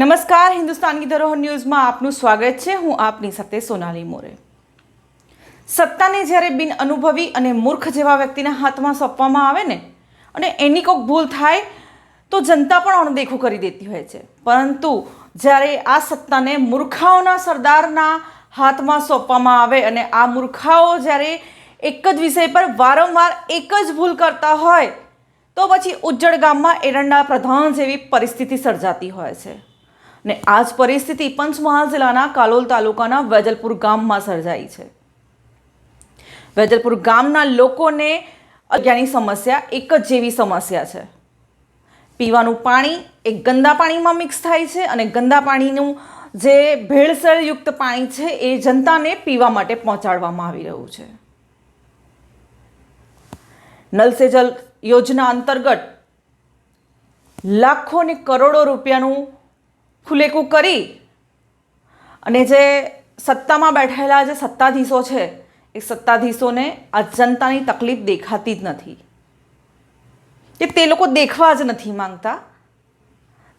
નમસ્કાર હિન્દુસ્તાની ધરોહર ન્યૂઝમાં આપનું સ્વાગત છે. હું આપની સાથે સોનાલી મોરે. સત્તાને જ્યારે બિન અનુભવી અને મૂર્ખ જેવા વ્યક્તિના હાથમાં સોંપવામાં આવે ને, અને એની કોઈક ભૂલ થાય, તો જનતા પણ અણદેખું કરી દેતી હોય છે. પરંતુ જ્યારે આ સત્તાને મૂર્ખાઓના સરદારના હાથમાં સોંપવામાં આવે અને આ મૂર્ખાઓ જ્યારે એક જ વિષય પર વારંવાર એક જ ભૂલ કરતા હોય, તો પછી ઉજ્જડ ગામમાં એરંડા પ્રધાન જેવી પરિસ્થિતિ સર્જાતી હોય છે. ને આ જ પરિસ્થિતિ પંચમહાલ જિલ્લાના કાલોલ તાલુકાના વેજલપુર ગામમાં સર્જાઈ છે. વેજલપુર ગામના લોકોને અગિયારની સમસ્યા, એક જ જેવી સમસ્યા છે. પીવાનું પાણી એ ગંદા પાણીમાં મિક્સ થાય છે અને ગંદા પાણીનું જે ભેળસેળયુક્ત પાણી છે એ જનતાને પીવા માટે પહોંચાડવામાં આવી રહ્યું છે. નલ સે જલ યોજના અંતર્ગત લાખો ને કરોડો રૂપિયાનું ફુલેકું કરી અને જે સત્તામાં બેઠેલા જે સત્તાધીશો છે, એ સત્તાધીશોને આ જનતાની તકલીફ દેખાતી જ નથી. કે તે લોકો દેખવા જ નથી માંગતા.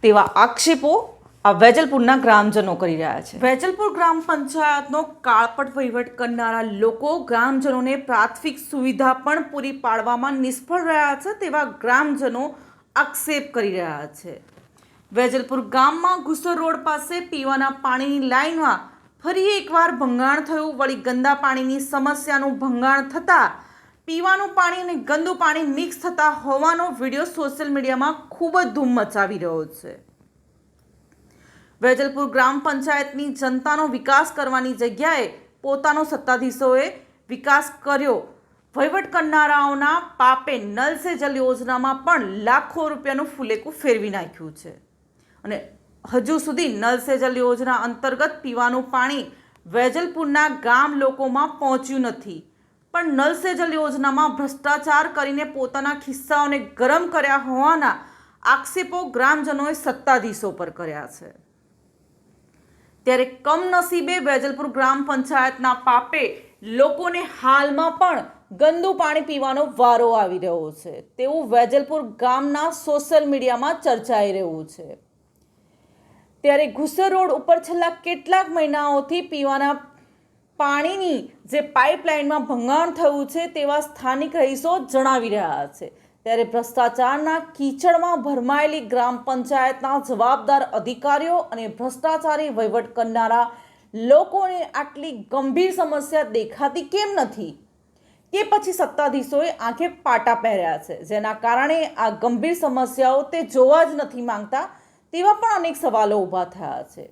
તેવા આક્ષેપો આ વેજલપુરના ગ્રામજનો કરી રહ્યા છે. વેજલપુર ગ્રામ પંચાયતનો કાળપટ વહીવટ કરનારા લોકો ગ્રામજનોને પ્રાથમિક સુવિધા પણ પૂરી પાડવામાં નિષ્ફળ રહ્યા છે તેવા ગ્રામજનો આક્ષેપ કરી રહ્યા છે. વેજલપુર ગામમાં ગુસર રોડ પાસે પીવાના પાણીની લાઇનમાં ફરી એકવાર ભંગાણ થયું. વળી ગંદા પાણીની સમસ્યાનું ભંગાણ થતાં પીવાનું પાણી અને ગંદુ પાણી મિક્સ થતા હોવાનો વીડિયો સોશિયલ મીડિયામાં ખૂબ જ ધૂમ મચાવી રહ્યો છે. વેજલપુર ગ્રામ પંચાયતની જનતાનો વિકાસ કરવાની જગ્યાએ પોતાનો સત્તાધીશોએ વિકાસ કર્યો. વહીવટ કરનારાઓના પાપે નલ સે જલ યોજનામાં પણ લાખો રૂપિયાનું ફુલેકું ફેરવી નાખ્યું છે. અને હજુ સુધી નલ સે જલ યોજના અંતર્ગત પીવાનું પાણી વેજલપુરના ગામ લોકોમાં પહોંચ્યું નથી. પણ નલ સે જલ યોજનામાં ભ્રષ્ટાચાર કરીને પોતાના ખિસ્સાઓને ગરમ કર્યા હોવાના આક્ષેપો ગ્રામજનોએ સત્તાધીશો પર કર્યા છે. ત્યારે કમનસીબે વેજલપુર ગ્રામ પંચાયતના પાપે લોકોને હાલમાં પણ ગંદુ પાણી પીવાનો વારો આવી રહ્યો છે. તેવું વેજલપુર ગામના સોશિયલ મીડિયામાં ચર્ચાઈ રહ્યું છે. ત્યારે ઘુસર રોડ ઉપર છેલ્લા કેટલાક મહિનાઓથી પીવાના પાણીની જે પાઇપલાઇનમાં ભંગાણ થયું છે તેવા સ્થાનિક રહીશો જણાવી રહ્યા છે. ત્યારે ભ્રષ્ટાચારના કીચડમાં ભરમાયેલી ગ્રામ પંચાયતના જવાબદાર અધિકારીઓ અને ભ્રષ્ટાચારી વહીવટ કરનારા લોકોને આટલી ગંભીર સમસ્યા દેખાતી કેમ નથી? કે પછી સત્તાધીશોએ આંખે પાટા પહેર્યા છે? જેના કારણે આ ગંભીર સમસ્યાઓ તે જોવા જ નથી માંગતા તેવા પણ અનેક સવાલો ઊભા થયા છે.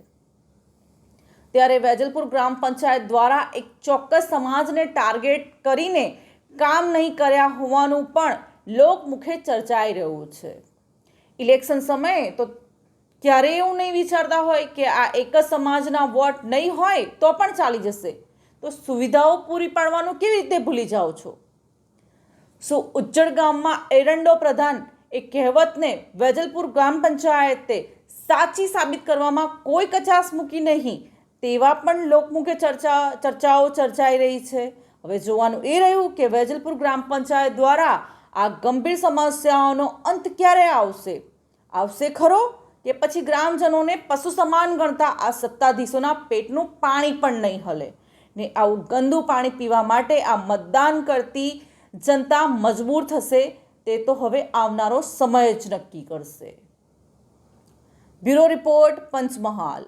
ત્યારે વેજલપુર ગ્રામ પંચાયત દ્વારા એક ચોક્કસ સમાજને ટાર્ગેટ કરીને કામ નહીં કર્યા હોવાનું પણ લોકમુખે ચર્ચાઈ રહ્યું છે. ઇલેક્શન સમયે તો ક્યારેય એવું નહીં વિચારતા હોય કે આ એક જ સમાજના વોટ નહીં હોય તો પણ ચાલી જશે. તો સુવિધાઓ પૂરી પાડવાનું કેવી રીતે ભૂલી જાઓ છો? શું ઉજ્જડ ગામમાં એરંડો પ્રધાન એ કહેવતને વેજલપુર ગ્રામ પંચાયતે સાચી સાબિત કરવામાં કોઈ કચાસ મૂકી નહીં, તેવા પણ લોકમુખે ચર્ચા, ચર્ચાઓ ચર્ચાઈ રહી છે. હવે જોવાનું એ રહ્યું કે વેજલપુર ગ્રામ પંચાયત દ્વારા આ ગંભીર સમસ્યાઓનો અંત ક્યારે આવશે? આવશે ખરો કે પછી ગ્રામજનોને પશુ સમાન ગણતા આ સત્તાધીશોના પેટનું પાણી પણ નહીં હલે? ને આવું ગંદુ પાણી પીવા માટે આ મતદાન કરતી જનતા મજબૂર થશે? તે તો હવે આવનારો સમય જ નક્કી કરશે. Bureau report Panchmahal.